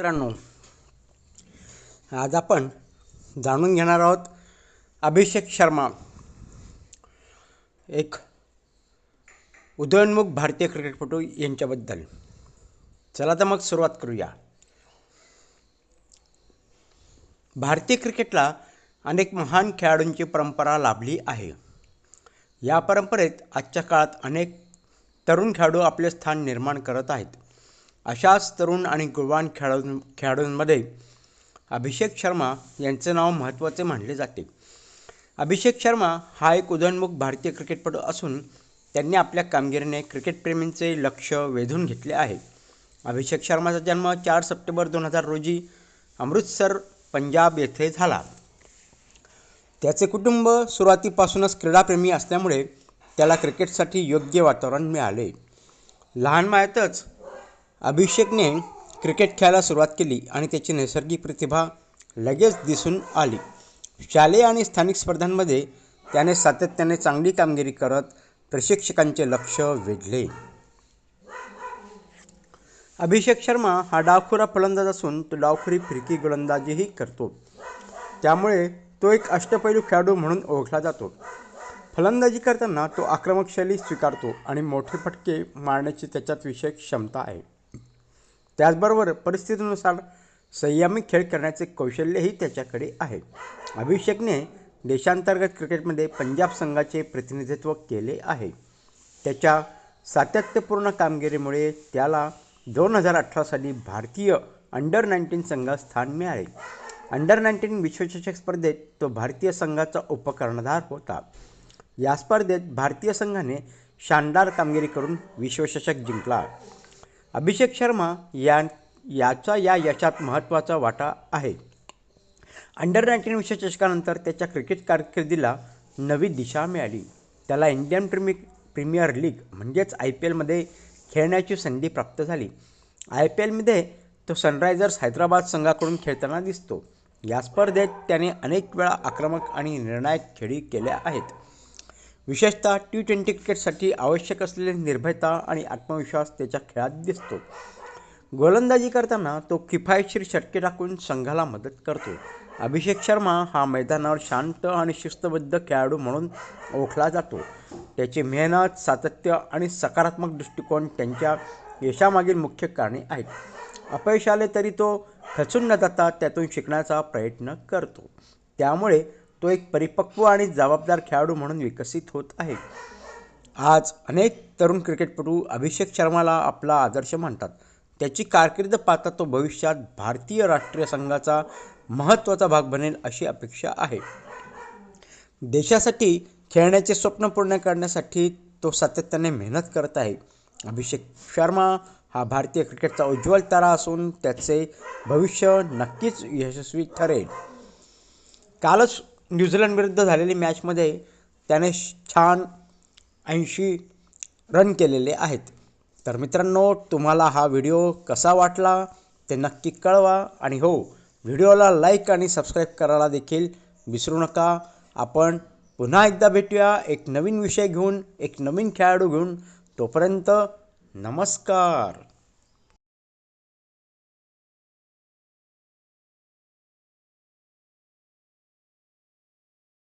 मित्रांनो आज आपण जाणून घेणार आहोत अभिषेक शर्मा एक उदयोन्मुख भारतीय क्रिकेटपटू यांच्याबद्दल. चला तर मग सुरुवात करूया. भारतीय क्रिकेटला अनेक महान खेळाडूंची परंपरा लाभली आहे. या परंपरेत आजच्या काळात अनेक तरुण खेळाडू आपले स्थान निर्माण करत आहेत. अशाच तरुण आणि गुणवान खेळाडू खेळाडूंमध्ये अभिषेक शर्मा यांचे नाव महत्त्वाचे मानले जाते. अभिषेक शर्मा हा एक उदयनमुख भारतीय क्रिकेटपटू असून त्यांनी आपल्या कामगिरीने क्रिकेटप्रेमींचे लक्ष वेधून घेतले आहे. अभिषेक शर्माचा जन्म चार सप्टेंबर दोन हजार रोजी अमृतसर पंजाब येथे झाला. त्याचे कुटुंब सुरुवातीपासूनच क्रीडाप्रेमी असल्यामुळे त्याला क्रिकेटसाठी योग्य वातावरण मिळाले. लहान वयातच अभिषेकने क्रिकेट खेळायला सुरुवात केली आणि त्याची नैसर्गिक प्रतिभा लगेच दिसून आली. शालेय आणि स्थानिक स्पर्धांमध्ये त्याने सातत्याने चांगली कामगिरी करत प्रशिक्षकांचे लक्ष वेधले. अभिषेक शर्मा हा डावखुरा फलंदाज असून तो डावखुरी फिरकी गोलंदाजीही करतो. त्यामुळे तो एक अष्टपैलू खेळाडू म्हणून ओळखला जातो. फलंदाजी करताना तो आक्रमक शैली स्वीकारतो आणि मोठे फटके मारण्याची त्याच्यात विशेष क्षमता आहे. त्याचबरोबर परिस्थितीनुसार संयमी खेळ करण्याचे कौशल्यही त्याच्याकडे आहे. अभिषेकने देशांतर्गत क्रिकेटमध्ये पंजाब संघाचे प्रतिनिधित्व केले आहे. त्याच्या सातत्यपूर्ण कामगिरीमुळे त्याला दोन हजार अठरा साली भारतीय अंडर नाईन्टीन संघात स्थान मिळाले. अंडर नाईन्टीन विश्वचषक स्पर्धेत तो भारतीय संघाचा उपकर्णधार होता. या स्पर्धेत भारतीय संघाने शानदार कामगिरी करून विश्वचषक जिंकला. अभिषेक शर्मा या याचा या यशात महत्त्वाचा वाटा आहे. अंडर नाईन्टीन विश्वचषकानंतर त्याच्या क्रिकेट कारकिर्दीला नवी दिशा मिळाली. त्याला इंडियन प्रीमि प्रीमियर लीग म्हणजेच आय पी एलमध्ये खेळण्याची संधी प्राप्त झाली. आय पी एलमध्ये तो सनरायझर्स हैदराबाद संघाकडून खेळताना दिसतो. या स्पर्धेत त्याने अनेक वेळा आक्रमक आणि निर्णायक खेळी केल्या आहेत. विशेषतः टी ट्वेंटी क्रिकेटसाठी आवश्यक असलेली निर्भयता आणि आत्मविश्वास त्याच्या खेळात दिसतो. गोलंदाजी करताना तो किफायतशीर षटके टाकून संघाला मदत करतो. अभिषेक शर्मा हा मैदानावर शांत आणि शिस्तबद्ध खेळाडू म्हणून ओळखला जातो. त्याची मेहनत सातत्य आणि सकारात्मक दृष्टिकोन त्यांच्या यशामागील मुख्य कारणे आहेत. अपयश आले तरी तो खचून न जाता त्यातून शिकण्याचा प्रयत्न करतो. त्यामुळे तो एक परिपक्व आणि जबाबदार खेळाडू म्हणून विकसित होत आहे. आज अनेक तरुण क्रिकेटपटू अभिषेक शर्माला आपला आदर्श मानतात त्याची कारकीर्द पाहता तो भविष्यात भारतीय राष्ट्रीय संघाचा महत्त्वाचा भाग बनेल अशी अपेक्षा आहे. देशासाठी खेळण्याचे स्वप्न पूर्ण करण्यासाठी तो सातत्याने मेहनत करत आहे. अभिषेक शर्मा हा भारतीय क्रिकेटचा उज्ज्वल तारा असून त्याचे भविष्य नक्कीच यशस्वी ठरेल. कालच न्यूझीलंडविरुद्ध झालेली मॅचमध्ये त्याने छान ऐंशी रन केलेले आहेत. तर मित्रांनो तुम्हाला हा व्हिडिओ कसा वाटला ते नक्की कळवा आणि हो व्हिडिओला लाईक आणि सबस्क्राईब करायला देखील विसरू नका. आपण पुन्हा एकदा भेटूया एक नवीन विषय घेऊन एक नवीन खेळाडू घेऊन. तोपर्यंत नमस्कार.